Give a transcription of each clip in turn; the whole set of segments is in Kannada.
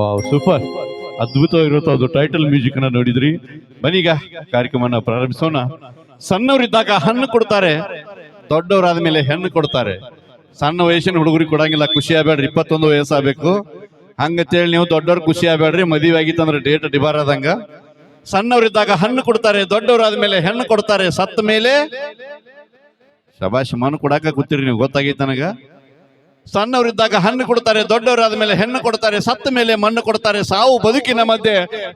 Wow, super. ಅದ್ಭುತವಾಗಿರುವಂತಹ ಅದು ಟೈಟಲ್ ಮ್ಯೂಸಿಕ್ ಅನ್ನ ನೋಡಿದ್ರಿ. ಬನ್ನೀಗ ಕಾರ್ಯಕ್ರಮನ ಪ್ರಾರಂಭಿಸೋಣ. ಸಣ್ಣವರಿದ್ದಾಗ ಹಣ್ಣು ಕೊಡ್ತಾರೆ, ದೊಡ್ಡವರಾದ ಮೇಲೆ ಹೆಣ್ಣು ಕೊಡ್ತಾರೆ. ಸಣ್ಣ ವಯಸ್ಸಿನ ಹುಡುಗರಿಗೆ ಕೊಡಂಗಿಲ್ಲ, ಖುಷಿ ಆಗ್ಬೇಡ್ರಿ, ಇಪ್ಪತ್ತೊಂದು ವಯಸ್ಸಾಗಬೇಕು ಹಂಗಂತೇಳಿ ನೀವು ದೊಡ್ಡವ್ರು ಖುಷಿ ಆಗ್ಬೇಡ್ರಿ ಮದುವೆ ಆಗಿತ್ತಂದ್ರೆ ಡೇಟ್ ಡಿಬಾರ್ ಆದಂಗ. ಸಣ್ಣವರಿದ್ದಾಗ ಹಣ್ಣು ಕೊಡ್ತಾರೆ, ದೊಡ್ಡವರಾದ ಮೇಲೆ ಹೆಣ್ಣು ಕೊಡ್ತಾರೆ, ಸತ್ತ ಮೇಲೆ ಶಬಾಷ್ ಮನು ಕೊಡಾಕ ಕೂತಿರಿ ನೀವು, ಗೊತ್ತಾಗೈತೆ ನನಗ. ಸಣ್ಣವರಿದ್ದಾಗ ಹಣ್ಣು ಕೊಡ್ತಾರೆ, ದೊಡ್ಡವರಾದ ಮೇಲೆ ಹೆಣ್ಣು ಕೊಡ್ತಾರೆ, ಸತ್ತ ಮೇಲೆ ಮಣ್ಣು ಕೊಡ್ತಾರೆ, ಸಾವು ಬದುಕಿನ ಮಧ್ಯೆ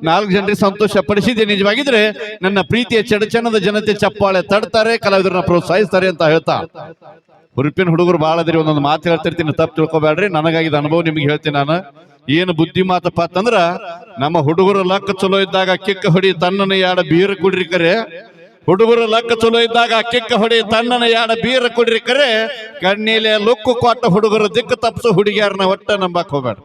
ನಾಲ್ಕು ಜನರಿಗೆ ಸಂತೋಷ ಪಡಿಸಿದೆ ನಿಜವಾಗಿದ್ರೆ ನನ್ನ ಪ್ರೀತಿಯ ಚಡಚನದ ಜನತೆ ಚಪ್ಪಾಳೆ ತಡ್ತಾರೆ, ಕಲಾವಿದರನ್ನ ಪ್ರೋತ್ಸಾಹಿಸ್ತಾರೆ ಅಂತ ಹೇಳ್ತಾ. ಹುರುಪಿನ ಹುಡುಗರು ಭಾಳ ಅದ್ರಿ ಒಂದೊಂದು ಮಾತು ಹೇಳ್ತಿರ್ತೀನಿ ತಪ್ಪು ತಿಳ್ಕೊಬೇಡ್ರಿ. ನನಗಾಗಿದ್ದ ಅನುಭವ ನಿಮ್ಗೆ ಹೇಳ್ತೀನಿ ನಾನು. ಏನು ಬುದ್ಧಿ ಮಾತಪ್ಪ ಅಂತಂದ್ರ ನಮ್ಮ ಹುಡುಗರು ಲಕ್ಕ ಚಲೋ ಇದ್ದಾಗ ಕಿಕ್ಕ ಹೊಡಿ ತನ್ನನ ಯಾಡ ಬೀರ ಕುಡ್ರಿ ಕರೆ. ಹುಡುಗರು ಲಕ್ಕ ಚಲೋ ಇದ್ದಾಗ ಕಿಕ್ಕ ಹೊಡಿ, ತಣ್ಣನ ಯಾಡ ಬೀರ ಕುಡ್ರಿ ಕರೆ, ಕಣ್ಣೀಲೆ ಲುಕ್ಕು ಕೊಟ್ಟ ಹುಡುಗರು ದಿಕ್ಕು ತಪ್ಪಿಸು ಹುಡುಗಿಯರನ್ನ ಒಟ್ಟ ನಂಬಕ್ ಹೋಗ್ಬೇಡ.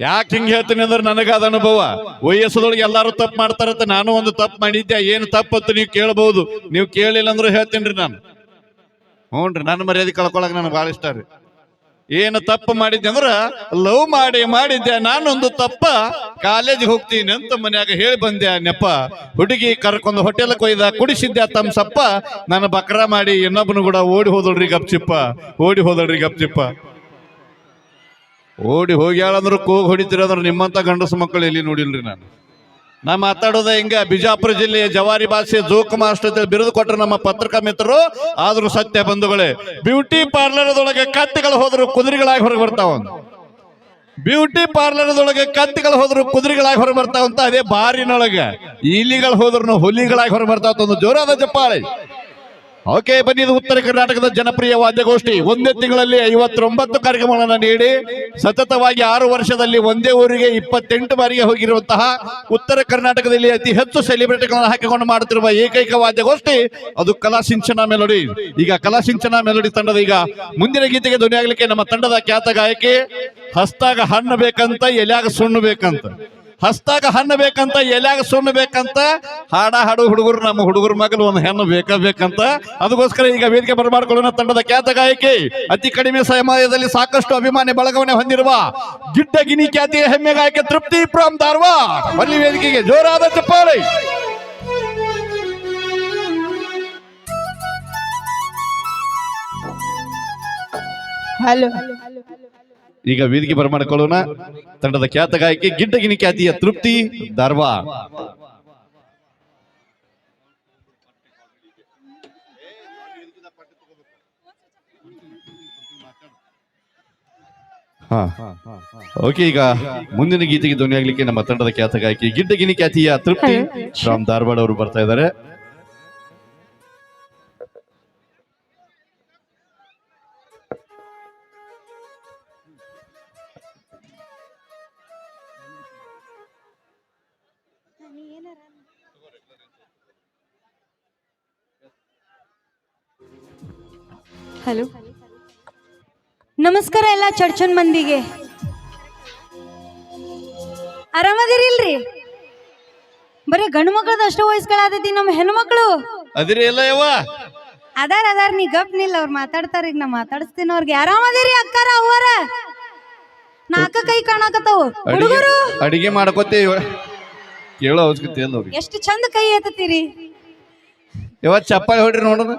ಯಾಕೆ ಹಿಂಗೆ ಹೇಳ್ತೀನಿ ಅಂದ್ರೆ ಅದು ಅನುಭವ. ವಯಸ್ಸದೊಳಗೆ ಎಲ್ಲಾರು ತಪ್ಪು ಮಾಡ್ತಾರಂತ ನಾನು ಒಂದು ತಪ್ಪು ಮಾಡಿದ್ದೆ, ಏನು ತಪ್ಪು ಅಂತ ನೀವು ಕೇಳಬಹುದು. ನೀವು ಕೇಳಿಲ್ಲ ಅಂದ್ರೆ ಹೇಳ್ತೀನಿ ರೀ ನಾನು. ಹ್ಞೂನ್ರಿ, ನನ್ನ ಮರ್ಯಾದೆ ಕಳ್ಕೊಳಕ್ ನನಗೆ ಭಾಳ ಇಷ್ಟ ರೀ. ಏನು ತಪ್ಪು ಮಾಡಿದ್ದೆ ಅಂದ್ರ, ಲವ್ ಮಾಡಿ, ಮಾಡಿದ್ದೆ, ನಾನೊಂದು ತಪ್ಪ. ಕಾಲೇಜಿಗೆ ಹೋಗ್ತೀನಿ ಅಂತ ಮನ್ಯಾಗ ಹೇಳಿ ಬಂದೆ ನೆಪ್ಪ ಹುಡುಗಿ ಕರ್ಕೊಂಡು ಹೋಟೆಲ್ ಕೊಯ್ದ ಕುಡಿಸಿದ್ದೆ ತಮ್ಮ ಸಪ್ಪ ನಾನು ಬಕ್ರ ಮಾಡಿ ಇನ್ನೊಬ್ಬನು ಕೂಡ ಓಡಿ ಹೋದಳ್ರಿ ಗಪ್ಚಿಪ್ಪ. ಓಡಿ ಹೋದಳ್ರಿ ಗಪ್ಚಿಪ್ಪ. ಓಡಿ ಹೋಗ್ಯಾಳಂದ್ರು ಕೂಗ್ ಹೊಡಿತಿರೋದ್ರ ನಿಮ್ಮಂತ ಗಂಡಸು ಮಕ್ಕಳು ಎಲ್ಲಿ ನೋಡಿಲ್ರಿ ನಾನು? ನಾ ಮಾತಾಡೋದ ಹಿಂಗ ಬಿಜಾಪುರ ಜಿಲ್ಲೆಯ ಜವಾರಿ ಭಾಷೆ ಜೋಕ್ ಮಾಸ್ಟರ್ ಅಂತ ಬಿರುದು ಕೊಟ್ಟರು ನಮ್ಮ ಪತ್ರಿಕಾ ಮಿತ್ರರು. ಆದ್ರೂ ಸತ್ಯ ಬಂಧುಗಳೇ, ಬ್ಯೂಟಿ ಪಾರ್ಲರ್ದೊಳಗೆ ಕತ್ತಿಗಳು ಹೋದ್ರು ಕುದುರೆಗಳಾಗಿ ಹೊರಗೆ ಬರ್ತಾವ ಬ್ಯೂಟಿ ಪಾರ್ಲರ್ದೊಳಗೆ ಕತ್ತಿಗಳು ಹೋದ್ರು ಕುದುರೆಗಳಾಗಿ ಹೊರಗೆ ಬರ್ತಾವಂತ ಅದೇ ಬಾರಿನೊಳಗೆ. ಇಲಿಗಳು ಹೋದ್ರು ಹುಲಿಗಳಾಗಿ ಹೊರಗೆ ಬರ್ತಾವ ಒಂದು ಜೋರಾದ ಚಪ್ಪಾಳೆ ಓಕೆ, ಬನ್ನಿ ಉತ್ತರ ಕರ್ನಾಟಕದ ಜನಪ್ರಿಯ ವಾದ್ಯಗೋಷ್ಠಿ. ಒಂದೇ ತಿಂಗಳಲ್ಲಿ ಐವತ್ತೊಂಬತ್ತು ಕಾರ್ಯಕ್ರಮಗಳನ್ನು ನೀಡಿ, ಸತತವಾಗಿ ಆರು ವರ್ಷದಲ್ಲಿ ಒಂದೇ ಊರಿಗೆ ಇಪ್ಪತ್ತೆಂಟು ಬಾರಿಗೆ ಹೋಗಿರುವಂತಹ ಉತ್ತರ ಕರ್ನಾಟಕದಲ್ಲಿ ಅತಿ ಹೆಚ್ಚು ಸೆಲೆಬ್ರಿಟಿಗಳನ್ನು ಹಾಕಿಕೊಂಡು ಮಾಡುತ್ತಿರುವ ಏಕೈಕ ವಾದ್ಯಗೋಷ್ಠಿ, ಅದು ಕಲಾ ಸಿಂಚನ ಮೆಲೋಡಿ. ಈಗ ಕಲಾ ಸಿಂಚನ ಮೆಲೋಡಿ ತಂಡದ ಈಗ ಮುಂದಿನ ಗೀತೆಗೆ ಧ್ವನಿಯಾಗಲಿಕ್ಕೆ ನಮ್ಮ ತಂಡದ ಖ್ಯಾತ ಗಾಯಕಿ, ಹಸ್ತಾಗ ಹಣ್ಣು ಬೇಕಂತ ಎಲ್ಯಾಗ ಸುಣ್ಣು ಬೇಕಂತ. ಹಸ್ತಾಗ ಹಣ್ಣು ಬೇಕಂತ, ಎಲ್ಯಾಗ ಸುಣ್ಣ ಬೇಕಂತ, ಹಾಡ ಹಾಡು ಹುಡುಗರು, ನಮ್ಮ ಹುಡುಗರ ಮಗಲು ಒಂದು ಹೆಣ್ಣು ಬೇಕಾ ಬೇಕಂತ. ಅದಕ್ಕೋಸ್ಕರ ಈಗ ವೇದಿಕೆ ಬರಮಾಡ್ಕೊಳ್ಳೋಣ ತಂಡದ ಖ್ಯಾತ ಗಾಯಕಿ. ಅತಿ ಕಡಿಮೆ ಸಮಯದಲ್ಲಿ ಸಾಕಷ್ಟು ಅಭಿಮಾನಿ ಬಳಗವನ್ನೇ ಹೊಂದಿರುವ ಗಿಡ್ಡ ಗಿನಿ ಖ್ಯಾತಿಯ ಹೆಮ್ಮೆ ಗಾಯಕಿ ತೃಪ್ತಿ ಪ್ರಾಮ್ ಧಾರವಾಡ ಮಲ್ಲಿ ವೇದಿಕೆಗೆ, ಜೋರಾದ ಚಪ್ಪಾಳೆ. ಹಲೋ. ಈಗ ವೇದಿಕೆ ಬರಮಾಡ್ಕೊಳ್ಳೋಣ. ತಂಡದ ಖ್ಯಾತ ಗಾಯಕಿ ಗಿಡ್ಡಗಿನಿ ಖ್ಯಾತಿಯ ತೃಪ್ತಿ ದರ್ವಾ ಹಾ. ಓಕೆ ಈಗ ಮುಂದಿನ ಗೀತೆಗೆ ಧ್ವನಿಯಾಗಲಿಕ್ಕೆ ನಮ್ಮ ತಂಡದ ಖ್ಯಾತ ಗಾಯಕಿ ಗಿಡ್ಡಗಿನಿ ಖ್ಯಾತಿಯ ತೃಪ್ತಿ. ಶ್ರಾಮ್ ಧಾರವಾಡ ಅವರು ಬರ್ತಾ ಇದ್ದಾರೆ. ಹಲೋ. ನಮಸ್ಕಾರ ಎಲ್ಲ ಚರ್ಚನ್ ಮಂದಿಗೆ. ಆರಾಮದಿರಿಲ್ರಿ? ಬರೀ ಗಂಡು ಮಕ್ಕಳದ ಅಷ್ಟು ವಯಸ್ಸುಗಳಾದೈತಿ ನಮ್ಮ ಹೆಣ್ಮಕ್ಳು. ಅದಿರಿ ಯವ್ವ? ಅದಾರ ಅದಾರ ನೀ ಗಪ್ ನಿಲ್ಲ ಅವ್ರು ಮಾತಾಡ್ತಾರ ಈಗ ನಾ ಮಾತಾಡಿಸ್ತೀನಿ ಅವ್ರಿಗೆ. ಆರಾಮದಿರಿ ಅಕ್ಕಾರ ಅವ್ವಾರ? ನಾಲ್ಕ ಕೈ ಕಾಣಕತ್ತಾವು. ಹುಡುಗರು? ಅಡಿಗೆ ಮಾಡ್ಕೋತೀವಿ ಕೇಳೋ ಅವಶ್ಯಕತೆ ಎಷ್ಟು ಚಂದ ಕೈ ಎತ್ತತೀರಿ? ಇವತ್ತು ಚಪ್ಪಾಳಿ ಹೊಡ್ರಿ ನೋಡೋಣ.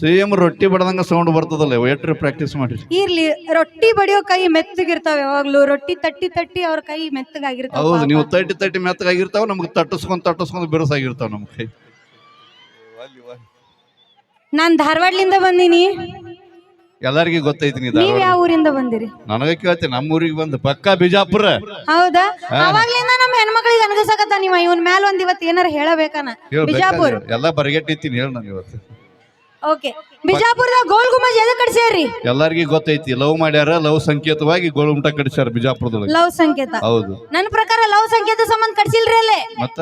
ಸೇಮ್ ರೊಟ್ಟಿ ಬಡದಂಗ ಸೌಂಡ್ ಬರ್ತದಲ್ಲ ಎಟ್ರಿ ಪ್ರಾಕ್ಟೀಸ್ ಮಾಡಿ. ಇರ್ಲಿ ರೊಟ್ಟಿ ಬಡಿಯೋ ಕೈ ಮೆತ್ತಗಿರ್ತಾವ ಯಾವಾಗ್ಲೂ ರೊಟ್ಟಿ ತಟ್ಟಿ ತಟ್ಟಿ ಅವ್ರ ಕೈ ಮೆತ್ತಗಾಗಿರ್ತಾವ ಹೌದು ನೀವು ತಟ್ಟಿ ತಟ್ಟಿ ಮೆತ್ತಗಾಗಿರ್ತಾವ ನಮ್ಗೆ ತಟ್ಟಿಸ್ಕೊಂಡ್ ತಟ್ಟಿಸ್ಕೊಂಡ್ ಬಿರುಸಾಗಿರ್ತಾವ ನಮ್ ಕೈ. ನಾನು ಧಾರವಾಡ್ಲಿಂದ ಬಂದೀನಿ. ಎಲ್ಲರಿಗೂ ಗೊತ್ತೈತಿ ನೀ ನೀವ್ ಧಾರವಾಡ. ಯಾವ ಊರಿಂದ ಬಂದಿರಿ? ನನಗೆ ಕೇಳ್ತೀನಿ ನಮ್ಮ ಊರಿಗೆ ಬಂದು ಪಕ್ಕಾ ಬಿಜಾಪುರ. ಹೌದಾ? ಅವಾಗ್ಲಿಂದ ನಮ್ಮ ಹೆಣ್ಮಕ್ಳಿಗೆ ಅನ್ಗಸಕತ್ತ ನೀವ ಇವನ್ ಮ್ಯಾಲ ಒಂದ್ ಇವತ್ತು ಏನಾರ ಹೇಳಬೇಕನ? ಬಿಜಾಪುರ. ಹೇಳ್ ಎಲ್ಲ ಬರಗೆಟ್ಟಿತ್ತೀನಿ ಹೇಳ ನಾನು ಇವತ್ತು. ಓಕೆ ಬಿಜಾಪುರದಾಗ ಗೋಲ್ ಗುಮ್ಮಜ್ ಎದಕ್ ಕಟ್ಸ್ಯಾರಿ ಎಲ್ಲರಿಗೂ ಗೊತ್ತೈತಿ ಲವ್ ಮಾಡ್ಯಾರ ಲವ್ ಸಂಕೇತವಾಗಿ ಗೋಳುಮಟ ಕಡಿಸ್ಯಾರ ಬಿಜಾಪುರದೊಳಗೆ. ಲವ್ ಸಂಕೇತ. ಹೌದು. ನನ್ನ ಪ್ರಕಾರ ಲವ್ ಸಂಕೇತ ಸಂಬಂಧ ಕಡಿಸಿಲ್ರಿ ಅಲ್ಲೇ? ಮತ್ತ?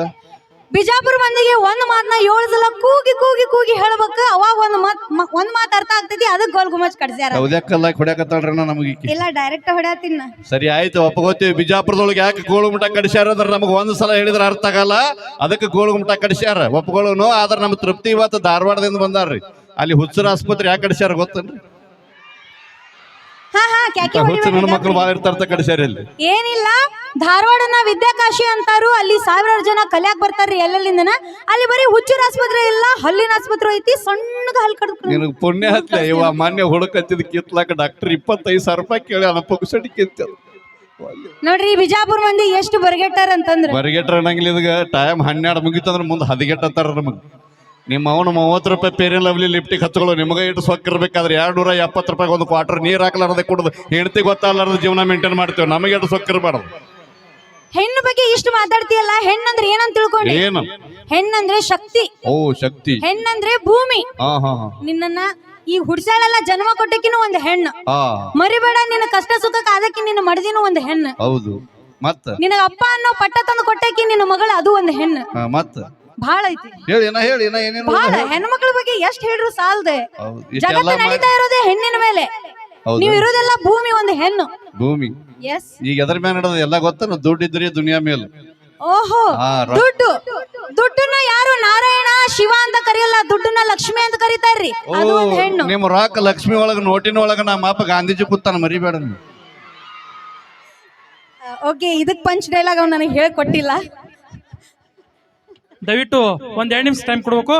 ಬಿಜಾಪುರ ಮಂದಿಗೆ ಒಂದ್ ಮಾತನ್ನ ಏಳು ಸಲ ಕೂಗಿ ಕೂಗಿ ಕೂಗಿ ಹೇಳ್ಬೇಕು ಅವಾಗ ಒಂದ್ ಮಾತ್ ಮ- ಒಂದ್ ಮಾತ್ ಅರ್ಥ ಆಗ್ತೈತಿ ಅದಕ್ ಗೋಲ್ ಗುಮ್ಮಜ್ ಕಟ್ಸ್ಯಾರ. ಯಾವ್ದ್ಯಾಕಲ್ಲ ಹೊಡ್ಯಾಕತ್ತಾಳ್ರಣ್ಣ ನಮಗೆ ಇಲ್ಲ ಡೈರೆಕ್ಟ್ ಹೊಡ್ಯಾತಿನ್ ನಾ. ಸರಿ ಆಯ್ತು ಒಪ್ಪಗೋತೀವಿ ಬಿಜಾಪುರದೊಳಗೆ ಯಾಕೆ ಗೋಳುಮಟ ಕಡಿಸ್ಯಾರ ಅಂದ್ರೆ ನಮಗೆ ಒಂದು ಸಲ ಹೇಳಿದ್ರೆ ಅರ್ಥ ಆಗಲ್ಲ ಅದಕ್ಕೆ ಗೋಳುಮುಟ ಕಡಿಸ್ಯಾರ ಒಪ್ಕೊಳ್ಳೋನು ಆದ್ರೆ ನಮ್ಮ ತೃಪ್ತಿ ಇವತ್ತು ಧಾರವಾಡದಿಂದ ಬಂದಾರ್ರಿ. ಅಲ್ಲಿ ಹುಚ್ಚರ ಆಸ್ಪತ್ರೆ ಯಾಕೆ ಕಡಿಸ್ಯಾರ ಗೊತ್ತೇನ್ರಿ? ಹಾ ಹಾ ಕ್ಯಾಕಿ. ಭಾಳ ಇರ್ತಾರ ಕಡಿಸ್ಯಾರ ಇಲ್ಲಿ ಏನಿಲ್ಲ ಧಾರವಾಡನ ವಿದ್ಯಾಕಾಶಿ ಅಂತಾರು ಅಲ್ಲಿ ಸಾವಿರಾರು ಜನ ಕಲ್ಯಾಕ್ ಬರ್ತಾರ್ರಿ ಎಲ್ಲೆಲ್ಲಿಂದನ. ಅಲ್ಲಿ ಬರೀ ಹುಚ್ಚರ ಆಸ್ಪತ್ರೆ ಇಲ್ಲ ಹಲ್ಲಿನ ಆಸ್ಪತ್ರೆ ಐತಿ ಸಣ್ಣಗ ಹಲ್ ಕಡ್ದು ನಿನಗೆ ಪುಣ್ಯ ಹತ್ಲೆ ಇವ ಮಾನ್ಯ ಹುಡುಕತ್ತಿದ್ ಕಿತ್ಲಾಕ ಡಾಕ್ಟರ್ ಇಪ್ಪತ್ತೈದು ಸಾವಿರ ರೂಪಾಯಿ ಕೇಳಿ ಅನ್ನ ಪುಕ್ಸಟಿ ಕಿತ್ತ. ನೋಡ್ರಿ ಬಿಜಾಪುರ್ ಮಂದಿ ಎಷ್ಟು ಬರ್ಗೆಟ್ಟಾರ ಅಂತಂದ್ರ ಬರಿಗೆಟ್ರ ಅನ್ನಂಗಿಲ್ಲ ಇದಕ್ಕೆ ಟೈಮ್ ಹನ್ನೆರಡು ಮುಗೀತಂದ್ರ ಮುಂದೆ ಹದಿಗೆಟ್ಟತ್ತಾರ ನಮಗೆ. ನಿಮ್ಮ ಅವನು ಮೂವತ್ತು ರೂಪಾಯಿ ಪೇರಿನ ಲವ್ಲಿ ಲಿಫ್ಟಿಗೆ ಹಚ್ಕೊಳ್ಳೋ ನಿಮಗೆ ಇಟ್ಟು ಸೊಕ್ಕಿರ್ಬೇಕಾದ್ರೆ ಎರಡು ನೂರ ಎಪ್ಪತ್ತು ರೂಪಾಯಿ ಒಂದು ಕ್ವಾರ್ಟರ್ ನೀರು ಹಾಕ್ಲಾರ್ದೆ ಕುಡ್ದು ಹೆಂಡತಿ ಗೊತ್ತಾಗ್ಲಾರ್ದ ಜೀವನ ಮೇಂಟೈನ್ ಮಾಡ್ತೇವೆ. ನಮಗೆ ಎಷ್ಟು ಸೊಕ್ಕಿರ್ಬಾರ್ದು ಹೆಣ್ಣು ಬಗ್ಗೆ ಇಷ್ಟು ಮಾತಾಡ್ತೀಯಲ್ಲ ಹೆಣ್ಣಂದ್ರೆ ಏನಂತ ತಿಳ್ಕೊಂಡಿ ಏನು? ಹೆಣ್ಣಂದ್ರೆ ಶಕ್ತಿ. ಓ ಶಕ್ತಿ. ಹೆಣ್ಣಂದ್ರೆ ಭೂಮಿ. ಹಾ ಹಾ ಹಾ. ನಿನ್ನನ್ನ ಈ ಹುಡ್ಸಾಳೆಲ್ಲ ಜನ್ಮ ಕೊಟ್ಟಕ್ಕಿನ ಒಂದು ಹೆಣ್ಣು. ಹಾ. ಮರಿಬೇಡ ನಿನ್ನ ಕಷ್ಟ ಸುಖಕ್ಕೆ ಅದಕ್ಕೆ ನಿನ್ನ ಮಡದಿನೂ ಒಂದು ಹೆಣ್ಣು. ಹೌದು. ಮತ್ತ? ನಿನಗ ಅಪ್ಪ ಅನ್ನೋ ಪಟ್ಟ ತಂದು ಕೊಟ್ಟಕ್ಕೆ ನಿನ್ನ ಮಗಳು ಅದು ಒಂದು ಹೆಣ್ಣು. ಹಾ, ಮತ್ತ? ಬಹಳ ಐತಿ. ಹೇಳಿ ಏನ ಹೇಳಿ ಏನ ಏನೇನು ಬಹಳ ಹೆಣ್ಮಕ್ಳ ಬಗ್ಗೆ ಎಷ್ಟ್ ಹೇಳ್ರು ಸಾಲದೆ. ಹೌದು ಜಗತ್ತು ಇಷ್ಟೆಲ್ಲ ಮಾಡಿ ನಡೀತಾ ಇರೋದೇ ಹೆಣ್ಣಿನ ಮೇಲೆ. ಹೌದು. ನೀವು ಇರೋದೆಲ್ಲ ಭೂಮಿ ಒಂದು ಹೆಣ್ಣು. ಭೂಮಿ. ಎಸ್ ಈಗ ಎದ್ರ ಮೇಲೆ ನಡೆದ ಎಲ್ಲ ಗೊತ್ತಾ? ದುಡ್ಡು ಇದ್ರಿ ದುನಿಯಾ ಮೇಲೆ. ಓಹೋ ಹಾ. ದುಡ್ಡು. ದುಡ್ಡನ್ನ ಯಾರು ನಾರಾಯಣ ಶಿವ ಅಂತ ಕರೆಯಲ್ಲ ದುಡ್ಡನ್ನ ಲಕ್ಷ್ಮಿ ಅಂತ ಕರೀತಾರ್ರಿ. ಓ ಅದು ಒಂದು ಹೆಣ್ಣು. ನಿಮ್ಮ ರಾಕ್ ಲಕ್ಷ್ಮಿ ಒಳಗ ನೋಟಿನ ಒಳಗ ನಮ್ಮ ಅಪ್ಪ ಗಾಂಧೀಜಿ ಕೂತಾನ ಮರಿಬೇಡ ನೀವು ಓಕೆ ಇದಕ್ ಪಂಚ್ ಡೈಲಾಗ್ ಅವ್ನು ನನಗೆ ಹೇಳ್ಕೊಟ್ಟಿಲ್ಲ. ದಯವಿಟ್ಟು ಒಂದು ಎರಡು ನಿಮಿಷ ಟೈಮ್ ಕೊಡಬೇಕು.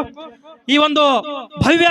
ಈ ಒಂದು ಭವ್ಯ